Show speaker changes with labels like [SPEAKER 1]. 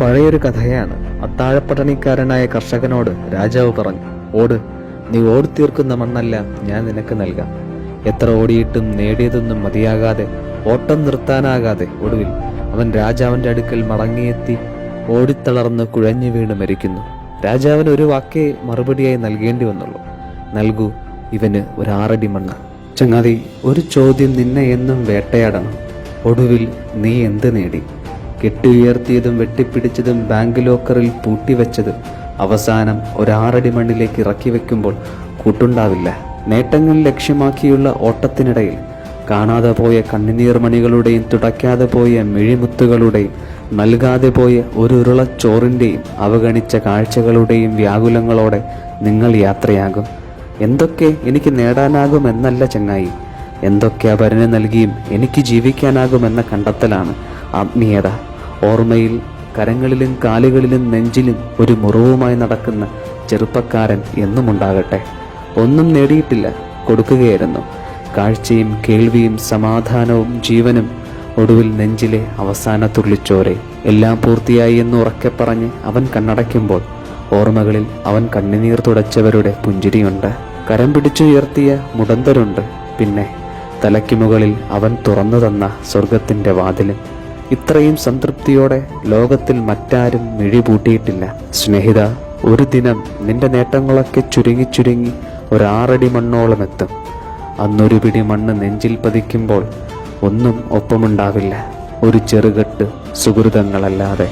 [SPEAKER 1] പഴയൊരു കഥയാണ്. അത്താഴപ്പട്ടണിക്കാരനായ കർഷകനോട് രാജാവ് പറഞ്ഞു ഓട് നീ ഓടിത്തീർക്കുന്ന മണ്ണല്ല ഞാൻ നിനക്ക് നൽകാം. എത്ര ഓടിയിട്ടും നേടിയതൊന്നും മതിയാകാതെ ഓട്ടം നിർത്താനാകാതെ ഒടുവിൽ അവൻ രാജാവിന്റെ അടുക്കൽ മടങ്ങിയെത്തി ഓടിത്തളർന്ന് കുഴഞ്ഞു വീണ് മരിക്കുന്നു. രാജാവിന് ഒരു വാക്കേ മറുപടിയായി നൽകേണ്ടി വന്നുള്ളൂ. നൽകൂ ഇവന് ഒരു ആറടി മണ്ണ്. ചങ്ങാതി ഒരു ചോദ്യം നിന്നെ എന്നും വേട്ടയാടണം. ഒടുവിൽ നീ എന്ത് നേടി? കെട്ടിയുയർത്തിയതും വെട്ടിപ്പിടിച്ചതും ബാങ്ക് ലോക്കറിൽ പൂട്ടിവെച്ചതും അവസാനം ഒരാറടി മണ്ണിലേക്ക് ഇറക്കി വെക്കുമ്പോൾ കൂട്ടുണ്ടാവില്ല. നേട്ടങ്ങൾ ലക്ഷ്യമാക്കിയുള്ള ഓട്ടത്തിനിടയിൽ കാണാതെ പോയ കണ്ണുനീർ മണികളുടെയും തുടയ്ക്കാതെ പോയ മിഴിമുത്തുകളുടെയും നൽകാതെ പോയ ഒരു ഉരുളച്ചോറിന്റെയും അവഗണിച്ച കാഴ്ചകളുടെയും വ്യാകുലങ്ങളോടെ നിങ്ങൾ യാത്രയാകും. എന്തൊക്കെ എനിക്ക് നേടാനാകും എന്നല്ല ചങ്ങായി. എന്തൊക്കെ അപരന് നൽകിയും എനിക്ക് ജീവിക്കാനാകുമെന്ന കണ്ടെത്തലാണ് ആത്മീയത. ഓർമ്മയിൽ കരങ്ങളിലും കാലുകളിലും നെഞ്ചിലും ഒരു മുറിവുമായി നടക്കുന്ന ചെറുപ്പക്കാരൻ എന്നും ഉണ്ടാകട്ടെ ഒന്നും നേടിയിട്ടില്ല കൊടുക്കുകയായിരുന്നു. കാഴ്ചയും കേൾവിയും സമാധാനവും ജീവനും ഒടുവിൽ നെഞ്ചിലെ അവസാന തുള്ളിച്ചോരെ. എല്ലാം പൂർത്തിയായി എന്ന് ഉറക്കെ പറഞ്ഞ് അവൻ കണ്ണടയ്ക്കുമ്പോൾ ഓർമ്മകളിൽ അവൻ കണ്ണുനീർ തുടച്ചവരുടെ പുഞ്ചിരിയുണ്ട്. കരം പിടിച്ചുയർത്തിയ മുടന്തരുണ്ട്. പിന്നെ തലയ്ക്ക് മുകളിൽ അവൻ തുറന്നു തന്ന സ്വർഗത്തിന്റെ വാതിലും ഇത്രയും സംതൃപ്തിയോടെ ലോകത്തിൽ മറ്റാരും മിഴിപൂട്ടിയിട്ടില്ല. സ്നേഹിത ഒരു ദിനം നിന്റെ നേട്ടങ്ങളൊക്കെ ചുരുങ്ങി ചുരുങ്ങി ഒരാറടി മണ്ണോളം എത്തും. അന്നൊരു പിടി മണ്ണ് നെഞ്ചിൽ പതിക്കുമ്പോൾ ഒന്നും ഒപ്പമുണ്ടാവില്ല. ഒരു ചെറുകെട്ട് സുഹൃതങ്ങളല്ലാതെ.